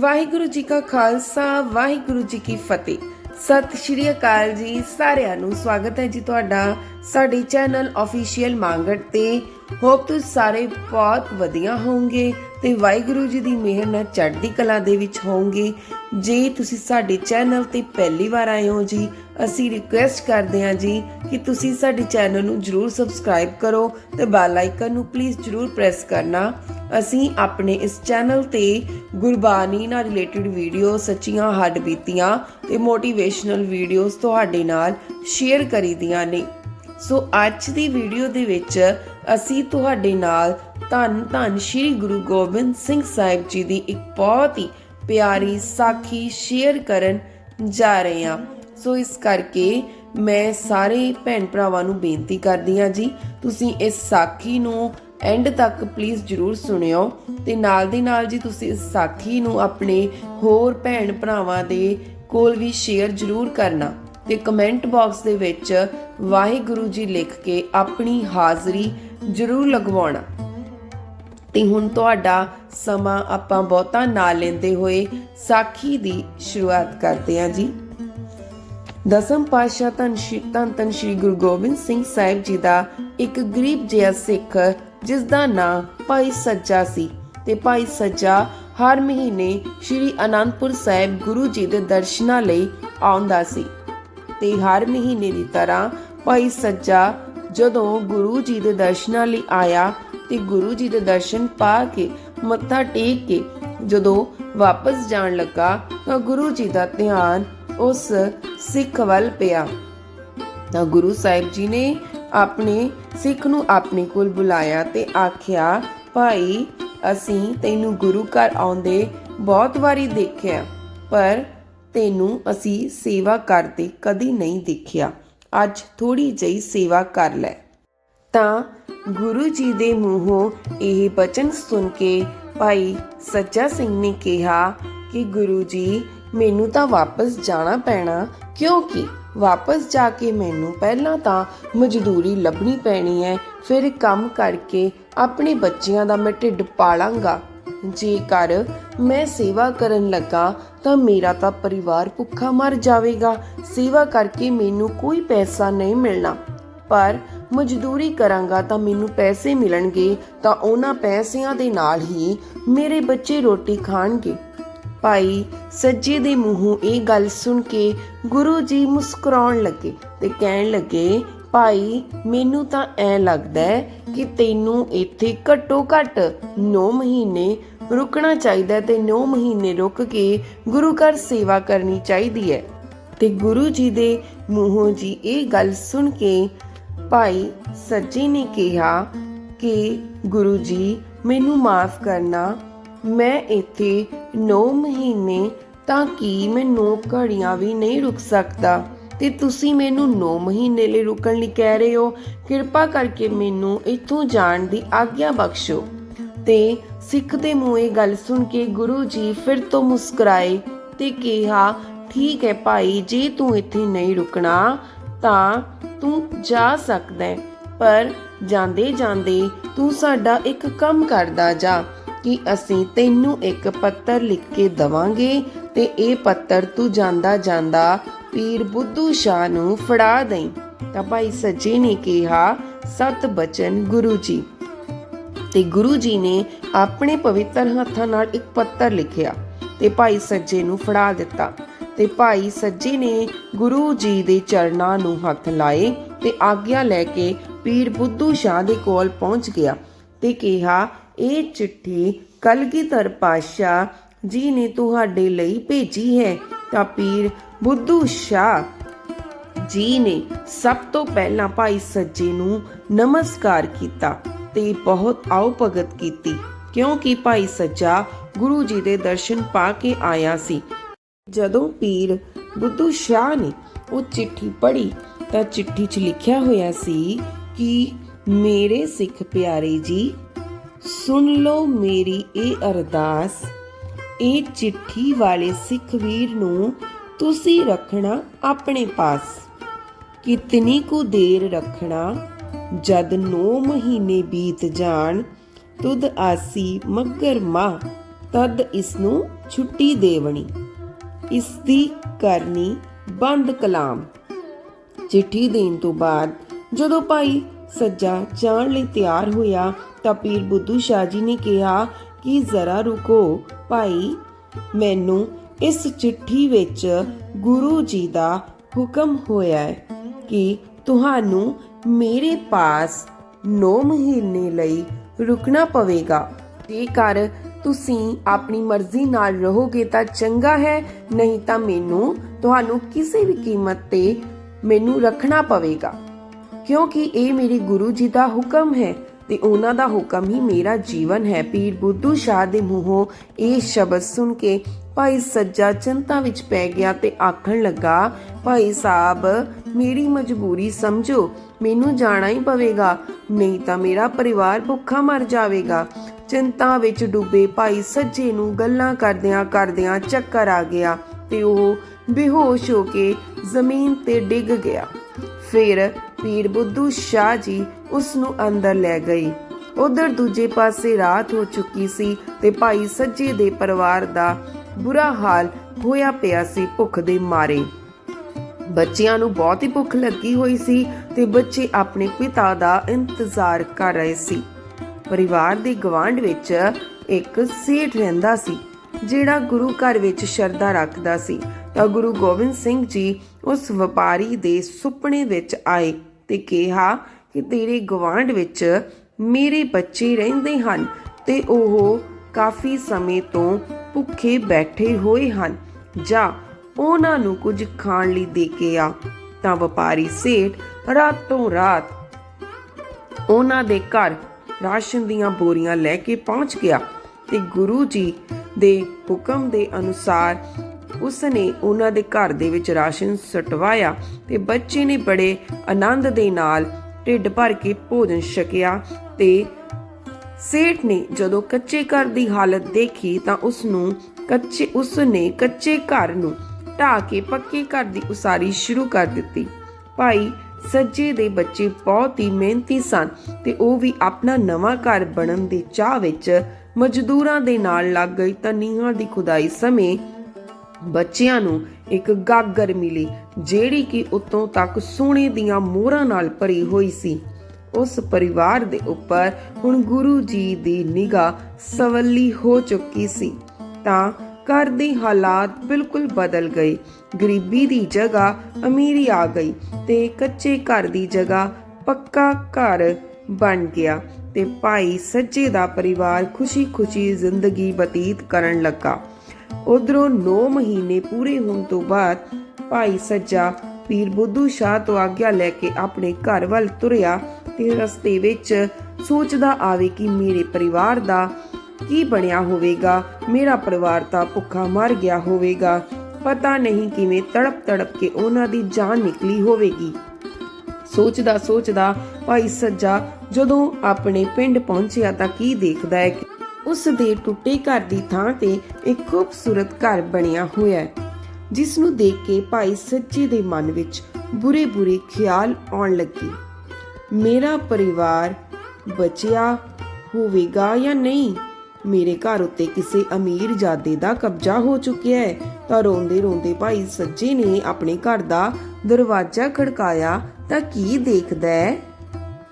ਵਾਹਿਗੁਰੂ ਜੀ ਕਾ ਖਾਲਸਾ, ਵਾਹਿਗੁਰੂ ਜੀ ਕੀ ਫਤਿਹ। ਸਤਿ ਸ਼੍ਰੀ ਅਕਾਲ ਜੀ, ਸਾਰਿਆਂ ਨੂੰ ਸਵਾਗਤ ਹੈ ਜੀ ਤੁਹਾਡਾ ਸਾਡੇ ਚੈਨਲ ਅਫੀਸ਼ੀਅਲ ਮੰਗਟ ਤੇ। ਹੋਪ ਤੁਸੀਂ ਸਾਰੇ ਬਹੁਤ ਵਧੀਆ ਹੋਵੋਗੇ ਤੇ ਵਾਹਿਗੁਰੂ ਜੀ ਦੀ ਮਿਹਰ ਨਾਲ ਚੜ੍ਹਦੀ ਕਲਾ ਦੇ ਵਿੱਚ ਹੋਵੋਗੇ। ਜੇ ਤੁਸੀਂ ਸਾਡੇ ਚੈਨਲ ਤੇ ਪਹਿਲੀ ਵਾਰ ਆਏ ਹੋ ਜੀ, ਅਸੀਂ ਰਿਕੁਐਸਟ ਕਰਦੇ ਹਾਂ ਜੀ ਕਿ ਤੁਸੀਂ ਸਾਡੇ ਚੈਨਲ ਨੂੰ ਜਰੂਰ ਸਬਸਕ੍ਰਾਈਬ ਕਰੋ ਤੇ ਬੈਲ ਆਈਕਨ ਨੂੰ ਪਲੀਜ਼ ਜਰੂਰ ਪ੍ਰੈਸ ਕਰਨਾ। ਅਸੀਂ ਆਪਣੇ ਇਸ ਚੈਨਲ ਤੇ ਗੁਰਬਾਣੀ ਨਾਲ ਰਿਲੇਟਡ ਵੀਡੀਓ ਸੱਚੀਆਂ, ਹੱਡ ਬੀਤੀਆਂ ਤੇ ਮੋਟੀਵੇਸ਼ਨਲ ਵੀਡੀਓਜ਼ ਤੁਹਾਡੇ ਨਾਲ ਸ਼ੇਅਰ ਕਰੀਦੀਆਂ ਨੇ। ਸੋ ਅੱਜ ਦੀ ਵੀਡੀਓ ਦੇ ਵਿੱਚ ਅਸੀਂ ਤੁਹਾਡੇ ਨਾਲ ਧੰਨ ਧੰਨ ਸ਼੍ਰੀ ਗੁਰੂ ਗੋਬਿੰਦ ਸਿੰਘ ਸਾਹਿਬ ਜੀ ਦੀ ਇੱਕ ਬਹੁਤ ਹੀ ਪਿਆਰੀ ਸਾਖੀ ਸ਼ੇਅਰ ਕਰਨ ਜਾ ਰਹੇ ਹਾਂ। ਸੋ ਇਸ ਕਰਕੇ ਮੈਂ ਸਾਰੇ ਭੈਣ ਭਰਾਵਾਂ ਨੂੰ ਬੇਨਤੀ ਕਰਦੀ ਹਾਂ ਜੀ, ਤੁਸੀਂ ਇਸ ਸਾਖੀ ਨੂੰ ਐਂਡ ਤੱਕ ਪਲੀਜ਼ ਜਰੂਰ ਸੁਣਿਓ ਤੇ ਨਾਲ ਦੀ ਨਾਲ ਜੀ ਤੁਸੀਂ ਇਸ ਸਾਖੀ ਨੂੰ ਆਪਣੇ ਹੋਰ ਭੈਣ ਭਰਾਵਾਂ ਦੇ ਕੋਲ ਵੀ ਸ਼ੇਅਰ ਜਰੂਰ ਕਰਨਾ ਤੇ ਕਮੈਂਟ ਬਾਕਸ ਦੇ ਵਿੱਚ ਵਾਹਿਗੁਰੂ ਜੀ ਲਿਖ ਕੇ ਆਪਣੀ ਹਾਜ਼ਰੀ ਜਰੂਰ ਲਗਵਾਉਣਾ। ਤੇ ਹੁਣ ਤੁਹਾਡਾ ਸਮਾਂ ਆਪਾਂ ਬਹੁਤਾ ਨਾ ਲੈਂਦੇ ਹੋਏ ਸਾਖੀ ਦੀ ਸ਼ੁਰੂਆਤ ਕਰਦੇ ਹਾਂ ਜੀ। ਦਸਮ ਪਾਤਸ਼ਾਹ ਧੰਨ ਸ਼੍ਰੀ ਧੰਨ ਧੰਨ ਸ਼੍ਰੀ ਗੁਰੂ ਗੋਬਿੰਦ ਸਿੰਘ ਸਾਹਿਬ ਜੀ ਦਾ ਇੱਕ ਗਰੀਬ ਜਿਹਾ ਸਿੱਖ ਜਿਸ ਦਾ ਨਾਂ ਭਾਈ ਸੱਜਾ ਸੀ ਤੇ ਭਾਈ ਸੱਜਾ ਹਰ ਮਹੀਨੇ ਸ਼੍ਰੀ ਅਨੰਦਪੁਰ ਸਾਹਿਬ ਗੁਰੂ ਜੀ ਦੇ ਦਰਸ਼ਨਾਂ ਲਈ ਆਉਂਦਾ ਸੀ ਤੇ ਹਰ ਮਹੀਨੇ ਦੀ ਤਰ੍ਹਾਂ ਭਾਈ ਸੱਜਾ ਜਦੋਂ ਗੁਰੂ ਜੀ ਦੇ ਦਰਸ਼ਨਾਂ ਲਈ ਆਇਆ ਤੇ ਗੁਰੂ ਜੀ ਦੇ ਦਰਸ਼ਨ ਪਾ ਕੇ ਮੱਥਾ ਟੇਕ ਕੇ ਜਦੋਂ ਵਾਪਸ ਜਾਣ ਲੱਗਾ ਤਾਂ ਗੁਰੂ ਜੀ ਦਾ ਧਿਆਨ ਉਸ ਸਿੱਖ ਵੱਲ ਪਿਆ ਤਾਂ ਗੁਰੂ ਸਾਹਿਬ ਜੀ ਨੇ ਆਪਣੇ ਸਿੱਖ ਨੂੰ ਆਪਣੇ ਕੋਲ ਬੁਲਾਇਆ ਤੇ ਆਖਿਆ, ਭਾਈ, ਅਸੀਂ ਤੈਨੂੰ ਗੁਰੂ ਘਰ ਆਉਂਦੇ ਬਹੁਤ ਵਾਰੀ ਦੇਖਿਆ, ਪਰ ਤੈਨੂੰ ਅਸੀਂ ਸੇਵਾ ਕਰਦੇ ਕਦੀ ਨਹੀਂ ਦੇਖਿਆ। ਅੱਜ ਥੋੜੀ ਜਿਹੀ ਸੇਵਾ ਕਰ ਲੈ। ਤਾਂ ਗੁਰੂ ਜੀ ਦੇ ਮੂੰਹੋਂ ਇਹ ਬਚਨ ਸੁਣ ਕੇ ਭਾਈ ਸੱਜਾ ਸਿੰਘ ਨੇ ਕਿਹਾ ਕਿ ਗੁਰੂ ਜੀ, ਮੈਨੂੰ ਤਾਂ ਵਾਪਸ ਜਾਣਾ ਪੈਣਾ ਕਿਉਂਕਿ ਵਾਪਸ ਜਾ ਕੇ ਮੈਨੂੰ ਪਹਿਲਾਂ ਤਾਂ ਮਜ਼ਦੂਰੀ ਲੱਭਣੀ ਪੈਣੀ ਹੈ। ਫਿਰ ਕੰਮ ਕਰਕੇ ਆਪਣੇ ਬੱਚਿਆਂ ਦਾ ਮੈਂ ਢਿੱਡ ਪਾਲਾਂਗਾ। ਜੇਕਰ ਮੈਂ ਸੇਵਾ ਕਰਨ ਲੱਗਾ ਤਾਂ ਮੇਰਾ ਤਾਂ ਪਰਿਵਾਰ ਭੁੱਖਾ ਮਰ ਜਾਵੇਗਾ। ਸੇਵਾ ਕਰਕੇ ਮੈਨੂੰ ਕੋਈ ਪੈਸਾ ਨਹੀਂ ਮਿਲਣਾ। ਪਰ ਮਜ਼ਦੂਰੀ ਕਰਾਂਗਾ ਤਾਂ ਮੈਨੂੰ ਪੈਸੇ ਮਿਲਣਗੇ ਤਾਂ ਉਹਨਾਂ ਪੈਸਿਆਂ ਦੇ ਨਾਲ ਹੀ ਮੇਰੇ ਬੱਚੇ ਰੋਟੀ ਖਾਣਗੇ। ਭਾਈ ਸੱਜੇ ਦੇ ਮੂੰਹੋਂ ਇਹ ਗੱਲ ਸੁਣ ਕੇ ਗੁਰੂ ਜੀ ਮੁਸਕਰਾਉਣ ਲੱਗੇ ਤੇ ਕਹਿਣ ਲੱਗੇ, ਭਾਈ, ਮੈਨੂੰ ਤਾਂ ਐ ਲੱਗਦਾ ਹੈ ਕਿ ਤੈਨੂੰ ਇੱਥੇ ਘੱਟੋ ਘੱਟ 9 ਮਹੀਨੇ ਰੁਕਣਾ ਚਾਹੀਦਾ ਤੇ 9 ਮਹੀਨੇ ਰੁਕ ਕੇ ਗੁਰੂ ਘਰ ਸੇਵਾ ਕਰਨੀ ਚਾਹੀਦੀ ਹੈ। ਤੇ ਗੁਰੂ ਜੀ ਦੇ ਮੂੰਹੋਂ ਜੀ ਇਹ ਗੱਲ ਸੁਣ ਕੇ ਭਾਈ ਸੱਜੇ ਨੇ ਕਿਹਾ ਕਿ, ਗੁਰੂ ਜੀ, ਮੈਨੂੰ ਮਾਫ ਕਰਨਾ ਮੈਂ ਇੱਥੇ 9 ਮਹੀਨੇ ਤਾਂ ਕਿ ਮੈਂ 9 ਘੜੀਆਂ ਵੀ ਨਹੀਂ ਰੁਕ ਸਕਦਾ? ਤੇ ਤੁਸੀਂ ਮੈਨੂੰ 9 ਮਹੀਨੇ ਲਈ ਰੁਕਣ ਲਈ ਕਹਿ ਰਹੇ ਹੋ? ਕਿਰਪਾ ਕਰਕੇ ਮੈਨੂੰ ਇੱਥੋਂ ਜਾਣ ਦੀ ਆਗਿਆ ਬਖਸ਼ੋ। ਤੇ ਸਿੱਖ ਦੇ ਮੂੰਹ ਇਹ ਗੱਲ ਸੁਣ ਕੇ ਗੁਰੂ ਜੀ ਫਿਰ ਤੋਂ ਮੁਸਕਰਾਏ ਤੇ ਕਿਹਾ, ਠੀਕ ਹੈ ਭਾਈ, ਜੇ ਤੂੰ ਇੱਥੇ ਨਹੀਂ ਰੁਕਣਾ, ਤਾਂ ਤੂੰ ਜਾ ਸਕਦਾ ਹੈ। ਪਰ ਜਾਂਦੇ ਜਾਂਦੇ ਤੂੰ ਸਾਡਾ ਇੱਕ ਕੰਮ ਕਰਦਾ ਜਾ। ਕਿ ਅਸੀਂ ਤੈਨੂੰ ਇੱਕ ਪੱਤਰ ਲਿਖ ਕੇ ਦਵਾਂਗੇ ਤੇ ਇਹ ਪੱਤਰ ਤੂੰ ਜਾਂਦਾ ਜਾਂਦਾ ਪੀਰ ਬੁੱਧੂ ਸ਼ਾਹ ਨੂੰ ਫੜਾ ਦੇਂ ਤਾਂ ਭਾਈ ਸੱਜੇ ਨੇ ਕਿਹਾ, ਸਤ ਬਚਨ ਗੁਰੂ ਜੀ। ਤੇ ਗੁਰੂ ਜੀ ਨੇ ਆਪਣੇ ਪਵਿੱਤਰ ਹੱਥਾਂ ਨਾਲ ਇੱਕ ਪੱਤਰ ਲਿਖਿਆ ਤੇ ਭਾਈ ਸੱਜੇ ਨੂੰ ਫੜਾ ਦਿੱਤਾ। ਤੇ ਭਾਈ ਸੱਜੇ ਨੇ ਗੁਰੂ ਜੀ ਦੇ ਚਰਨਾਂ ਨੂੰ ਹੱਥ ਲਾਏ ਤੇ ਆਗਿਆ ਲੈ ਕੇ ਪੀਰ ਬੁੱਧੂ ਸ਼ਾਹ ਦੇ ਕੋਲ ਪਹੁੰਚ ਗਿਆ ਤੇ ਕਿਹਾ ਇਹ ਚਿੱਠੀ ਕਲਗੀਧਰ ਪਾਸ਼ਾ ਜੀ ਨੇ ਤੁਹਾਡੇ ਲਈ ਭੇਜੀ ਹੈ। ਤਾਂ ਪੀਰ ਬੁੱਧੂ ਸ਼ਾਹ ਜੀ ਨੇ ਸਭ ਤੋਂ ਪਹਿਲਾਂ ਭਾਈ ਸੱਜੇ ਨੂੰ ਨਮਸਕਾਰ ਕੀਤਾ ਤੇ ਬਹੁਤ ਆਓ ਭਗਤ ਕੀਤੀ, ਕਿਉਂਕਿ ਭਾਈ ਸੱਜਾ ਗੁਰੂ ਜੀ ਦੇ ਦਰਸ਼ਨ ਪਾ ਕੇ ਆਇਆ ਸੀ। ਜਦੋਂ ਪੀਰ ਬੁੱਧੂ ਸ਼ਾਹ ਨੇ ਉਹ ਚਿੱਠੀ ਪੜ੍ਹੀ, ਤਾਂ ਚਿੱਠੀ 'ਚ ਲਿਖਿਆ ਹੋਇਆ ਸੀ ਕਿ ਮੇਰੇ ਸਿੱਖ ਪਿਆਰੇ ਜੀ ਸੁਣ ਲਓ ਮੇਰੀ ਇਹ ਅਰਦਾਸ, ਇਹ ਚਿੱਠੀ ਵਾਲੇ ਸਿੱਖ ਵੀਰ ਨੂੰ ਤੁਸੀਂ ਰੱਖਣਾ ਆਪਣੇ ਪਾਸ। ਕਿਤਨੀ ਕੁ ਦੇਰ ਰੱਖਣਾ, ਜਦ 9 ਮਹੀਨੇ ਬੀਤ ਜਾਣ, ਤੁਧ ਆਸੀ ਮੱਗਰ ਮਾਹ, ਤਦ ਇਸ ਨੂੰ ਛੁੱਟੀ ਦੇਵਣੀ। ਇਸ ਦੀ ਕਰਨੀ ਬੰਦ ਕਲਾਮ। ਚਿੱਠੀ ਦੇਣ ਤੋਂ ਬਾਅਦ ਜਦੋਂ ਭਾਈ ਸੱਜਾ ਜਾਣ ਲਈ ਤਿਆਰ ਹੋਇਆ ਤਾਂ ਪੀਰ ਬੁੱਧੂ ਸ਼ਾਹ ਜੀ ਨੇ ਕਿਹਾ ਕਿ ਜ਼ਰਾ ਰੁਕੋ ਭਾਈ, ਮੈਨੂੰ ਇਸ ਚਿੱਠੀ ਵਿੱਚ ਗੁਰੂ ਜੀ ਦਾ ਹੁਕਮ ਹੋਇਆ ਹੈ ਕਿ ਤੁਹਾਨੂੰ ਮੇਰੇ ਪਾਸ 9 ਮਹੀਨੇ ਲਈ ਰੁਕਣਾ ਪਵੇਗਾ। ਜੇਕਰ ਤੁਸੀਂ ਆਪਣੀ ਮਰਜ਼ੀ ਨਾਲ ਰਹੋਗੇ ਤਾਂ ਚੰਗਾ ਹੈ, ਨਹੀਂ ਤਾਂ ਮੈਨੂੰ ਤੁਹਾਨੂੰ ਕਿਸੇ ਵੀ ਕੀਮਤ ਤੇ ਮੈਨੂੰ ਰੱਖਣਾ ਪਵੇਗਾ। ਕਿਉਂਕਿ ਇਹ ਮੇਰੇ ਗੁਰੂ ਜੀ ਦਾ ਹੁਕਮ ਹੈ ਤੇ ਉਹਨਾਂ ਦਾ ਹੁਕਮ ਹੀ ਮੇਰਾ ਜੀਵਨ ਹੈ। ਪੀਰ ਬੁੱਧੂ ਸ਼ਾਹ ਦੇ ਮੂੰਹੋਂ ਇਹ ਸ਼ਬਦ ਸੁਣ ਕੇ ਭਾਈ ਸੱਜਾ ਚਿੰਤਾ ਵਿੱਚ ਪੈ ਗਿਆ ਤੇ ਆਖਣ ਲੱਗਾ, ਭਾਈ ਸਾਹਿਬ, ਮੇਰੀ ਮਜਬੂਰੀ ਸਮਝੋ, ਮੈਨੂੰ ਜਾਣਾ ਹੀ ਪਵੇਗਾ, ਨਹੀਂ ਤਾਂ ਮੇਰਾ ਪਰਿਵਾਰ ਭੁੱਖਾ ਮਰ ਜਾਵੇਗਾ। ਚਿੰਤਾ ਵਿੱਚ ਡੁੱਬੇ ਭਾਈ ਸੱਜੇ ਨੂੰ ਗੱਲਾਂ ਕਰਦਿਆਂ ਕਰਦਿਆਂ ਚੱਕਰ ਆ ਗਿਆ ਤੇ ਉਹ ਬੇਹੋਸ਼ ਹੋ ਕੇ ਜ਼ਮੀਨ ਤੇ ਡਿੱਗ ਗਿਆ। ਫਿਰ ਪੀਰ ਬੁੱਧੂ ਸ਼ਾਹ ਜੀ ਉਸ ਨੂੰ ਅੰਦਰ ਲੈ ਗਏ। ਉਧਰ ਦੂਜੇ ਪਾਸੇ ਰਾਤ ਹੋ ਚੁੱਕੀ ਸੀ ਤੇ ਭਾਈ ਸੱਜੇ ਦੇ ਪਰਿਵਾਰ ਦਾ ਬੁਰਾ ਹਾਲ ਹੋਇਆ ਪਿਆ ਸੀ, ਭੁੱਖ ਦੇ ਮਾਰੇ। ਬੱਚਿਆਂ ਨੂੰ ਬਹੁਤ ਹੀ ਭੁੱਖ ਲੱਗੀ ਹੋਈ ਸੀ ਤੇ ਬੱਚੇ ਆਪਣੇ ਪਿਤਾ ਦਾ ਇੰਤਜ਼ਾਰ ਕਰ ਰਹੇ ਸੀ। ਪਰਿਵਾਰ ਦੇ ਗਵਾਂਢ ਵਿੱਚ ਇੱਕ ਸੇਠ ਰਹਿੰਦਾ ਸੀ, ਜਿਹੜਾ ਗੁਰੂ ਘਰ ਵਿੱਚ ਸ਼ਰਧਾ ਰੱਖਦਾ ਸੀ। ਤਾਂ ਗੁਰੂ ਗੋਬਿੰਦ ਸਿੰਘ ਜੀ ਉਸ ਵਪਾਰੀ ਦੇ ਸੁਪਨੇ ਵਿੱਚ ਆਏ। ਤੇ ਕਿਹਾ ਕਿ ਤੇਰੇ ਗਵਾਂਢ ਵਿੱਚ ਮੇਰੇ ਬੱਚੇ ਰਹਿੰਦੇ ਹਨ ਤੇ ਉਹ ਕਾਫੀ ਸਮੇਂ ਤੋਂ ਭੁੱਖੇ ਬੈਠੇ ਹੋਏ ਹਨ। ਜਾਂ, ਉਹਨਾਂ ਨੂੰ ਕੁਝ ਖਾਣ ਲਈ ਦੇ ਕੇ ਆ। ਤਾਂ ਵਪਾਰੀ ਸੇਠ ਰਾਤੋਂ ਰਾਤ ਉਹਨਾਂ ਦੇ ਘਰ ਰਾਸ਼ਨ ਦੀਆਂ ਬੋਰੀਆਂ ਲੈ ਕੇ ਪਹੁੰਚ ਗਿਆ ਤੇ ਗੁਰੂ ਜੀ ਦੇ ਹੁਕਮ ਦੇ ਅਨੁਸਾਰ ਉਸਨੇ ਉਹਨਾਂ ਦੇ ਘਰ ਦੇ ਵਿੱਚ ਰਾਸ਼ਨ ਸਟਵਾਇਆ ਤੇ ਬੱਚੇ ਨੇ ਬੜੇ ਆਨੰਦ ਦੇ ਨਾਲ ਢਿੱਡ ਭਰ ਕੇ ਭੋਜਨ ਛਕਿਆ ਤੇ ਸੇਠ ਨੇ ਜਦੋਂ ਕੱਚੇ ਘਰ ਦੀ ਹਾਲਤ ਦੇਖੀ ਤਾਂ ਉਸ ਨੂੰ ਕੱਚੇ ਉਸ ਨੇ ਕੱਚੇ ਘਰ ਨੂੰ ਢਾ ਕੇ ਪੱਕੇ ਘਰ ਦੀ ਉਸਾਰੀ ਸ਼ੁਰੂ ਕਰ ਦਿੱਤੀ। ਭਾਈ ਸੱਜੇ ਦੇ ਬੱਚੇ ਬਹੁਤ ਹੀ ਮਿਹਨਤੀ ਸਨ ਤੇ ਉਹ ਵੀ ਆਪਣਾ ਨਵਾਂ ਘਰ ਬਣਨ ਦੇ ਚਾਹ ਵਿੱਚ ਮਜ਼ਦੂਰਾਂ ਦੇ ਨਾਲ ਲੱਗ ਗਈ ਤਾਂ ਨੀਹਾਂ ਦੀ ਖੁਦਾਈ ਸਮੇਂ ਬੱਚਿਆਂ ਨੂੰ ਇੱਕ ਗਾਗਰ ਮਿਲੀ, ਜਿਹੜੀ ਕਿ ਉਤੋਂ ਤੱਕ ਸੋਨੇ ਦੀਆਂ ਮੋਹਰਾਂ ਨਾਲ ਭਰੀ ਹੋਈ ਸੀ। ਉਸ ਪਰਿਵਾਰ ਦੇ ਉੱਪਰ ਹੁਣ ਗੁਰੂ ਜੀ ਦੀ ਨਿਗਾਹ ਸਵੱਲੀ ਹੋ ਚੁੱਕੀ ਸੀ। ਤਾਂ ਘਰ ਦੇ ਹਾਲਾਤ ਬਿਲਕੁਲ ਬਦਲ ਗਏ। ਗਰੀਬੀ ਦੀ ਜਗ੍ਹਾ ਅਮੀਰੀ ਆ ਗਈ ਤੇ ਕੱਚੇ ਘਰ ਦੀ ਜਗ੍ਹਾ ਪੱਕਾ ਘਰ ਬਣ ਗਿਆ ਤੇ ਭਾਈ ਸੱਜੇ ਦਾ ਪਰਿਵਾਰ ਖੁਸ਼ੀ-ਖੁਸ਼ੀ ਜ਼ਿੰਦਗੀ ਬਤੀਤ ਕਰਨ ਲੱਗਾ। ਉਧਰੋਂ 9 ਮਹੀਨੇ ਪੂਰੇ ਹੋਣ ਤੋਂ ਬਾਅਦ ਭਾਈ ਸੱਜਾ ਪੀਰ ਬੁੱਧੂ ਸ਼ਾਹ ਤੋਂ ਆਗਿਆ ਲੈ ਕੇ ਆਪਣੇ ਘਰ ਵੱਲ ਤੁਰਿਆ ਤੇ ਰਸਤੇ ਵਿੱਚ ਸੋਚਦਾ ਆਵੇ ਕਿ ਮੇਰੇ ਪਰਿਵਾਰ ਦਾ ਕੀ ਬਣਿਆ ਹੋਵੇਗਾ, ਮੇਰਾ ਪਰਿਵਾਰ ਤਾਂ ਭੁੱਖਾ ਮਰ ਗਿਆ ਹੋਵੇਗਾ। ਪਤਾ ਨਹੀਂ ਕਿਵੇਂ ਤੜਪ ਤੜਪ ਕੇ ਉਹਨਾਂ ਦੀ ਜਾਨ ਨਿਕਲੀ ਹੋਵੇਗੀ। ਸੋਚਦਾ ਸੋਚਦਾ ਭਾਈ ਸੱਜਾ ਜਦੋਂ ਆਪਣੇ ਪਿੰਡ ਪਹੁੰਚਿਆ ਤਾਂ ਕੀ ਦੇਖਦਾ ਹੈ ਉਸ ਦੇ ਟੁੱਟੇ ਘਰ ਦੀ ਥਾਂ ਤੇ ਇੱਕ ਖੂਬਸੂਰਤ ਘਰ ਬਣਿਆ ਹੋਇਆ ਹੈ, ਜਿਸ ਨੂੰ ਦੇਖ ਕੇ ਭਾਈ ਸੱਜੇ ਦੇ ਮਨ ਵਿੱਚ ਬੁਰੇ-ਬੁਰੇ ਖਿਆਲ ਆਉਣ ਲੱਗੇ। ਮੇਰਾ ਪਰਿਵਾਰ ਬਚਿਆ ਹੋਵੇਗਾ ਜਾਂ ਨਹੀਂ? ਮੇਰੇ ਘਰ ਉੱਤੇ ਕਿਸੇ ਅਮੀਰ ਜਾਦੇ ਦਾ ਕਬਜ਼ਾ ਹੋ ਚੁੱਕਿਆ ਹੈ, ਤਾਂ ਰੋਂਦੇ ਰੋਂਦੇ ਭਾਈ ਸੱਜੇ ਨੇ ਆਪਣੇ ਘਰ ਦਾ ਦਰਵਾਜ਼ਾ ਖੜਕਾਇਆ, ਤਾਂ ਕੀ ਦੇਖਦਾ ਹੈ?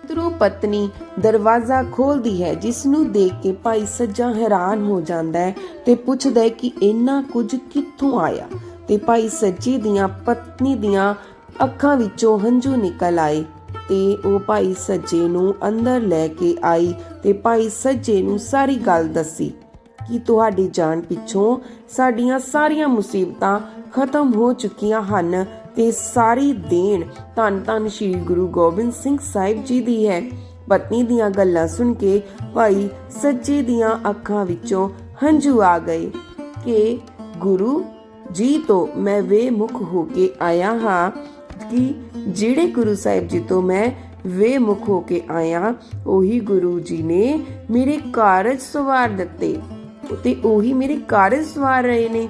ਉਧਰੋਂ ਪਤਨੀ ਦਰਵਾਜ਼ਾ ਖੋਲਦੀ ਹੈ ਜਿਸ ਨੂੰ ਦੇਖ ਕੇ ਭਾਈ ਸੱਜਾ ਹੈਰਾਨ ਹੋ ਜਾਂਦਾ ਹੈ ਤੇ ਪੁੱਛਦਾ ਹੈ ਕਿ ਇੰਨਾ ਕੁਝ ਕਿੱਥੋਂ ਆਇਆ? ਤੇ ਭਾਈ ਸੱਜੇ ਦੀਆਂ ਪਤਨੀ ਦੀਆਂ ਅੱਖਾਂ ਵਿੱਚੋਂ ਹੰਝੂ ਨਿਕਲ ਆਏ ਤੇ ਉਹ ਭਾਈ ਸੱਜੇ ਨੂੰ ਅੰਦਰ ਲੈ ਕੇ ਆਈ ਤੇ ਭਾਈ ਸੱਜੇ ਨੂੰ ਸਾਰੀ ਗੱਲ ਦੱਸੀ ਕਿ ਤੁਹਾਡੀ ਜਾਨ ਪਿੱਛੋਂ ਸਾਡੀਆਂ ਸਾਰੀਆਂ ਮੁਸੀਬਤਾਂ ਖਤਮ ਹੋ ਚੁੱਕੀਆਂ ਹਨ ਤੇ ਸਾਰੀ ਦੇਣ ਧੰਨ ਧੰਨ ਸ੍ਰੀ ਗੁਰੂ ਗੋਬਿੰਦ ਸਿੰਘ ਸਾਹਿਬ ਜੀ ਦੀ ਹੈ। ਪਤਨੀ ਦੀਆਂ ਗੱਲਾਂ ਸੁਣ ਕੇ ਭਾਈ ਸੱਜੇ ਦੀਆਂ ਅੱਖਾਂ ਵਿੱਚੋਂ ਹੰਝੂ ਆ ਗਏ ਕਿ, ਗੁਰੂ ਜੀ ਤੋਂ ਮੈਂ ਵੇ ਹੋ ਕੇ ਆਇਆ ਹਾਂ ਕਿ ਜਿਹੜੇ ਗੁਰੂ ਸਾਹਿਬ ਜੀ ਤੋਂ ਮੈਂ ਵੇ ਹੋ ਕੇ ਆਇਆ, ਉਹੀ ਗੁਰੂ ਜੀ ਨੇ ਮੇਰੇ ਕਾਰਜ ਸਵਾਰ ਦਿੱਤੇ ਤੇ ਉਹੀ ਮੇਰੇ ਕਾਰਜ ਸਵਾਰ ਰਹੇ ਨੇ।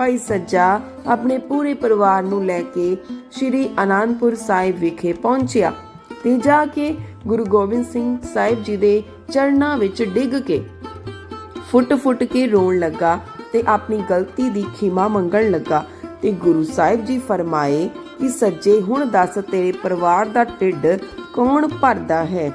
ਭਾਈ ਸੱਜਾ ਆਪਣੇ ਪੂਰੇ ਪਰਿਵਾਰ ਨੂੰ ਲੈ ਕੇ ਸ੍ਰੀ ਅਨੰਦਪੁਰ ਸਾਹਿਬ ਵਿਖੇ ਪਹੁੰਚਿਆ ਤੇ ਜਾ ਕੇ ਗੁਰੂ ਗੋਬਿੰਦ ਸਿੰਘ ਸਾਹਿਬ ਜੀ ਦੇ ਚਰਨਾਂ ਵਿੱਚ ਡਿੱਗ ਕੇ ਫੁੱਟ-ਫੁੱਟ ਕੇ ਰੋਣ ਲੱਗਾ ਤੇ ਆਪਣੀ ਗਲਤੀ ਦੀ ਖਿਮਾ ਮੰਗਣ ਲੱਗਾ ਤੇ ਗੁਰੂ ਸਾਹਿਬ ਜੀ ਫਰਮਾਏ ਕਿ ਸੱਜੇ, ਹੁਣ ਦੱਸ ਤੇਰੇ ਪਰਿਵਾਰ ਦਾ ਢਿੱਡ ਕੌਣ ਭਰਦਾ ਹੈ?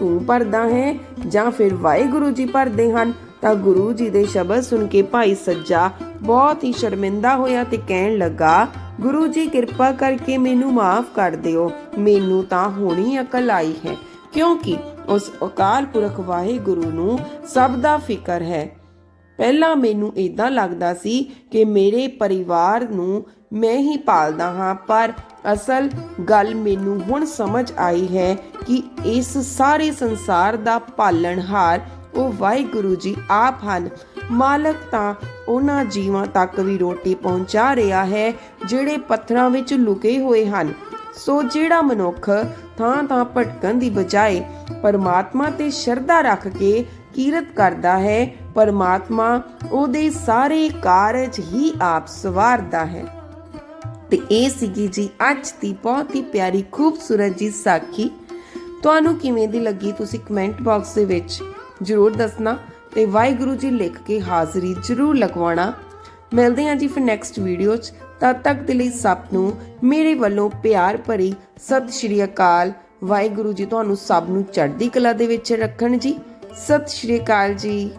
ਤੂੰ ਭਰਦਾ ਹੈ ਜਾਂ ਫਿਰ ਵਾਹਿਗੁਰੂ ਜੀ ਭਰਦੇ ਹਨ? ਤਾਂ ਗੁਰੂ ਜੀ ਦੇ ਸ਼ਬਦ ਸੁਣ ਕੇ ਭਾਈ ਸੱਜਾ ਬਹੁਤ ਹੀ ਸ਼ਰਮਿੰਦਾ ਹੋਇਆ ਤੇ ਕਹਿਣ ਲੱਗਾ, ਗੁਰੂ ਜੀ, ਕਿਰਪਾ ਕਰਕੇ ਮੈਨੂੰ ਮਾਫ ਕਰ ਦਿਓ। ਮੈਨੂੰ ਤਾਂ ਹੁਣੀ ਅਕਲ ਆਈ ਹੈ, ਕਿਉਂਕਿ ਉਸ ਅਕਾਲ ਪੁਰਖ ਵਾਹਿਗੁਰੂ ਨੂੰ ਸਭ ਦਾ ਫਿਕਰ ਹੈ। ਪਹਿਲਾਂ ਮੈਨੂੰ ਇਦਾਂ ਲੱਗਦਾ ਸੀ ਕਿ ਮੇਰੇ ਪਰਿਵਾਰ ਨੂੰ ਮੈਂ ਹੀ ਪਾਲਦਾ ਹਾਂ, ਪਰ ਅਸਲ ਗੱਲ ਮੈਨੂੰ ਹੁਣ ਸਮਝ ਆਈ ਹੈ ਕਿ ਇਸ ਸਾਰੇ ਸੰਸਾਰ ਦਾ ਪਾਲਣਹਾਰ ਉਹ ਵਾਹਿਗੁਰੂ ਜੀ ਆਪ ਹਨ। ਮਾਲਕ ਤਾਂ ਉਹਨਾਂ ਜੀਵਾਂ ਤੱਕ ਵੀ ਰੋਟੀ ਪਹੁੰਚਾ ਰਿਹਾ ਹੈ, ਜਿਹੜੇ ਪੱਥਰਾਂ ਵਿੱਚ ਲੁਕੇ ਹੋਏ ਹਨ। ਸੋ ਜਿਹੜਾ ਮਨੁੱਖ ਥਾਂ ਥਾਂ ਭਟਕਣ ਦੀ ਬਜਾਏ ਪਰਮਾਤਮਾ ਤੇ ਸ਼ਰਧਾ ਰੱਖ ਕੇ ਕੀਰਤ ਕਰਦਾ ਹੈ, ਪਰਮਾਤਮਾ ਉਹਦੇ ਸਾਰੇ ਕਾਰਜ ਹੀ ਆਪ ਸਵਾਰਦਾ ਹੈ। ਤੇ ਇਹ ਸੀਗੀ ਜੀ ਅੱਜ ਦੀ ਬਹੁਤ ਹੀ ਪਿਆਰੀ, ਖੂਬਸੂਰਤ ਜੀ ਸਾਖੀ। ਤੁਹਾਨੂੰ ਕਿਵੇਂ ਦੀ ਲੱਗੀ ਤੁਸੀਂ ਕਮੈਂਟ ਬਾਕਸ ਦੇ ਵਿੱਚ ਜਰੂਰ ਦੱਸਣਾ। ਤੇ ਵਾਹਿਗੁਰੂ ਜੀ ਲਿਖ ਕੇ ਹਾਜ਼ਰੀ ਜਰੂਰ ਲਗਵਾਉਣਾ। ਮਿਲਦੇ ਹਾਂ ਜੀ ਫਿਰ ਨੈਕਸਟ ਵੀਡੀਓ 'ਚ। ਤਦ ਤੱਕ ਦੇ ਲਈ ਸਭ ਨੂੰ ਮੇਰੇ ਵੱਲੋਂ ਪਿਆਰ ਭਰੀ ਸਤਿ ਸ਼੍ਰੀ ਅਕਾਲ। ਵਾਹਿਗੁਰੂ ਜੀ ਤੁਹਾਨੂੰ ਸਭ ਨੂੰ ਚੜ੍ਹਦੀ ਕਲਾ ਦੇ ਵਿੱਚ ਰੱਖਣ ਜੀ। ਸਤਿ ਸ਼੍ਰੀ ਅਕਾਲ ਜੀ।